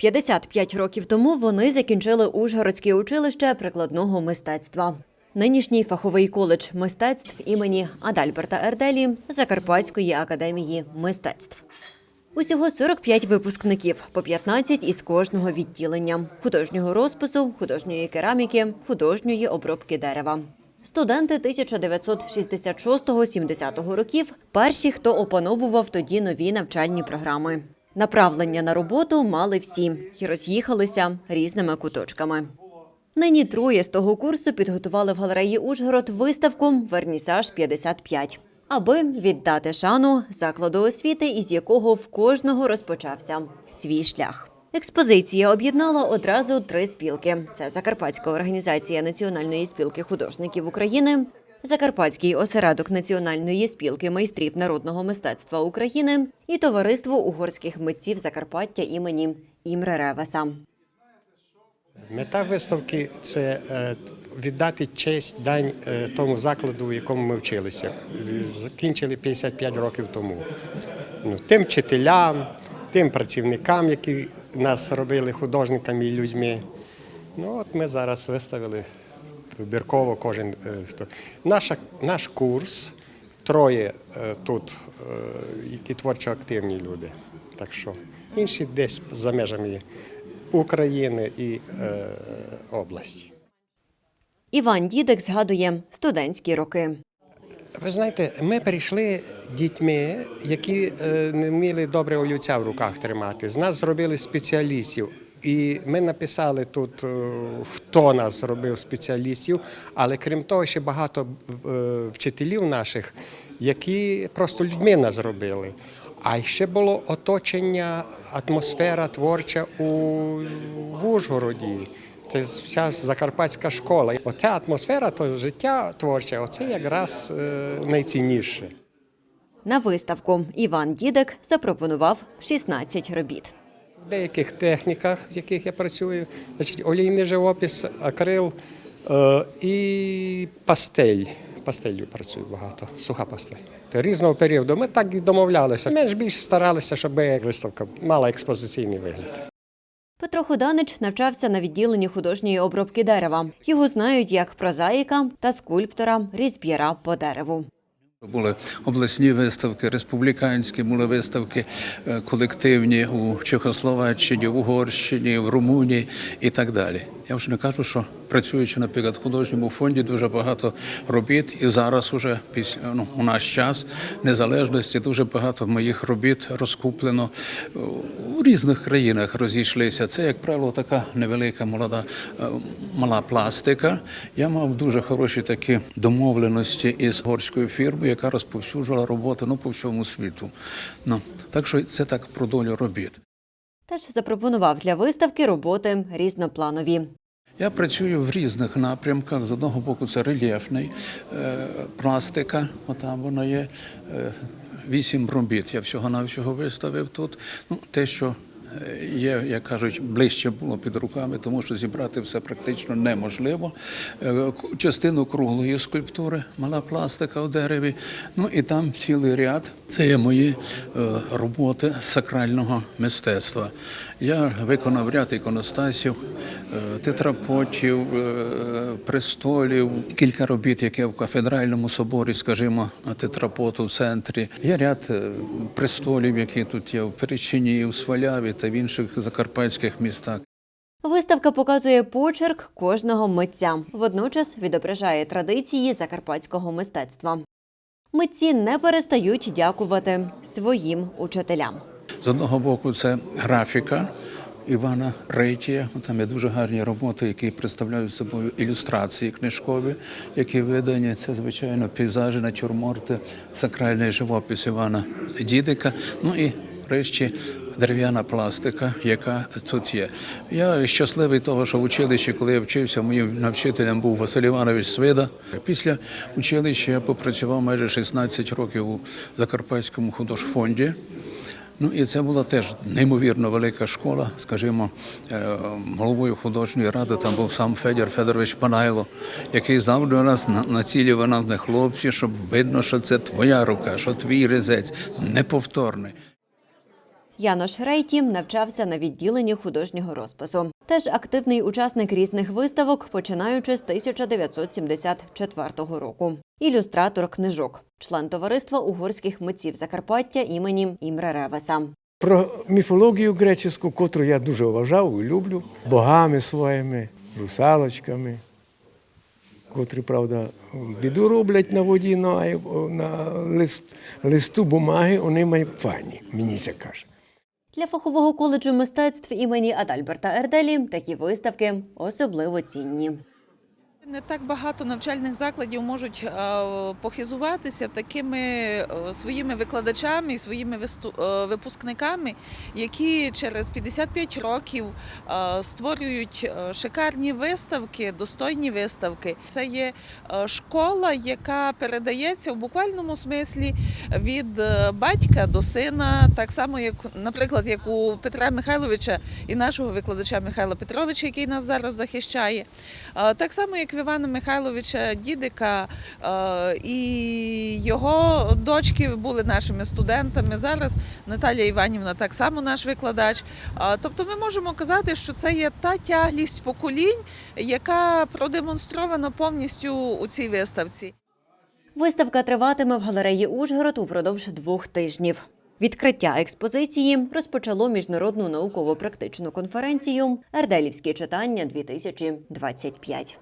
55 років тому вони закінчили Ужгородське училище прикладного мистецтва. Нинішній фаховий коледж мистецтв імені Адальберта Ерделі Закарпатської академії мистецтв. Усього 45 випускників, по 15 із кожного відділення: художнього розпису, художньої кераміки, художньої обробки дерева. Студенти 1966-70 років перші, хто опановував тоді нові навчальні програми. Направлення на роботу мали всі і роз'їхалися різними куточками. Нині троє з того курсу підготували в галереї Ужгород виставку Вернісаж 55 аби віддати шану закладу освіти, із якого в кожного розпочався свій шлях. Експозиція об'єднала одразу три спілки: це Закарпатська організація Національної спілки художників України, Закарпатський осередок Національної спілки майстрів народного мистецтва України і Товариство угорських митців Закарпаття імені Імре Ревеса. Мета виставки це е, віддати честь дань е, тому закладу, в якому ми вчилися. Закінчили 55 років тому. Ну, тим вчителям, тим працівникам, які нас робили художниками і людьми. Ну от ми зараз виставили вибірково кожен. е. Наша, наш курс троє е, тут, е, які творчо активні люди. Так що інші десь за межами України і е, області. Іван Дідик згадує студентські роки. Ви знаєте, ми прийшли дітьми, які не вміли добре олівця в руках тримати. З нас зробили спеціалістів. І ми написали тут, е, хто нас зробив спеціалістів, але крім того, ще багато е, вчителів наших, які просто людьми нас зробили. А ще було оточення, атмосфера творча у в Ужгороді. Це вся закарпатська школа. Оця атмосфера, то життя творче, оце якраз е, найцінніше. На виставку Іван Дідик запропонував 16 робіт. В деяких техніках, в яких я працюю, значить, олійний живопис, акрил е, і пастель. Пастелью працюю багато, суха пастель. Різного періоду. Ми так і домовлялися. Менш більш старалися, щоб виставка мала експозиційний вигляд. Петро Худанич навчався на відділенні художньої обробки дерева. Його знають як прозаїка та скульптора різб'єра по дереву. Були обласні виставки, республіканські, були виставки е, колективні у Чехословаччині, в Угорщині, в Румунії і так далі. Я вже не кажу, що працюючи наприклад в художньому фонді, дуже багато робіт, і зараз уже після ну, у наш час незалежності дуже багато моїх робіт розкуплено у різних країнах розійшлися. Це, як правило, така невелика молода е, мала пластика. Я мав дуже хороші такі домовленості із горською фірмою, яка розповсюджувала роботи ну, по всьому світу. Ну, так що це так про долю робіт. Теж запропонував для виставки роботи різнопланові. Я працюю в різних напрямках. З одного боку, це рельєфний е, пластика. Отам воно є. Е, Вісім робіт. Я всього-навсього виставив тут. Ну, те, що є, як кажуть, ближче було під руками, тому що зібрати все практично неможливо. Е, Частину круглої скульптури, мала пластика у дереві. Ну і там цілий ряд. Це є мої е, роботи сакрального мистецтва. Я виконав ряд іконостасів, е, тетрапотів, престолів, кілька робіт, які в кафедральному соборі, скажімо, тетрапоту в центрі. Є ряд престолів, які тут є в Перечині, у Сваляві та в інших закарпатських містах. Виставка показує почерк кожного митця, водночас відображає традиції закарпатського мистецтва. Митці не перестають дякувати своїм учителям. З одного боку, це графіка Івана Рейтія. Там є дуже гарні роботи, які представляють собою ілюстрації книжкові, які видані. Це, звичайно, пейзажі, натюрморти, сакральний живопис Івана Дідика. Ну і врешті дерев'яна пластика, яка тут є. Я щасливий того, що в училищі, коли я вчився, моїм навчителем був Василь Іванович Свида. Після училища я попрацював майже 16 років у Закарпатському художфонді. Ну і це була теж неймовірно велика школа. Скажімо, е, головою художньої ради там був сам Федір Федорович Панайло, який завжди у нас на- націлював на хлопці, щоб видно, що це твоя рука, що твій резець неповторний. Янош Рейті навчався на відділенні художнього розпису. Теж активний учасник різних виставок, починаючи з 1974 року. Ілюстратор книжок, член товариства угорських митців Закарпаття імені Імре Ревеса. Про міфологію греческу, котру я дуже вважав і люблю, богами своїми, русалочками, котрі, правда, біду роблять на воді, на, на лист, листу бумаги, вони мають файні, мені це каже. Для фахового коледжу мистецтв імені Адальберта Ерделі такі виставки особливо цінні. Не так багато навчальних закладів можуть е, похизуватися такими е, своїми викладачами своїми е, випускниками, які через 55 років створюють шикарні виставки, достойні виставки. Це є школа, яка передається в буквальному смислі від батька до сина, так само, як, наприклад, як у Петра Михайловича і нашого викладача Михайла Петровича, який нас зараз захищає. Так само, як Івана Михайловича Дідика е, і його дочки були нашими студентами. Зараз Наталія Іванівна так само наш викладач. Е, Тобто ми можемо казати, що це є та тяглість поколінь, яка продемонстрована повністю у цій виставці. Виставка триватиме в галереї Ужгород упродовж двох тижнів. Відкриття експозиції розпочало міжнародну науково-практичну конференцію Ерделівські читання 2025